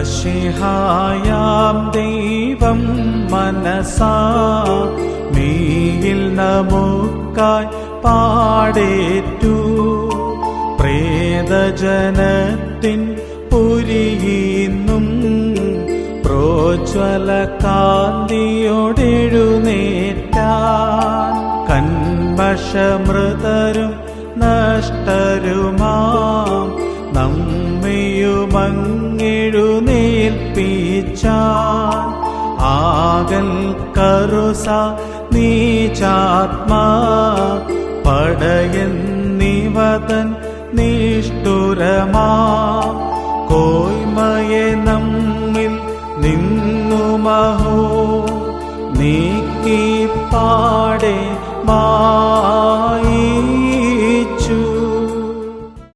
മഷിഹായാം ദൈവം മനസാ മീയിൽ നമുക്കായി പാടേറ്റു. പ്രേതജനത്തിൻ പുരിയുന്നും പ്രോജ്വല കാന്തിയോടെഴുന്നേറ്റാൻ കൺവശമൃതരും നഷ്ടരുമാം. നമ്മയുമങ്ങെഴുന്നേൽപ്പിച്ചാൻ ആകൽ കറുസ നീചാത്മാ. പടയെന്നിവതൻ നിഷ്ഠുരമാ. കോയ്മയെ നമ്മിൽ നിന്നുമഹോ നീക്കി പാടെ മാ.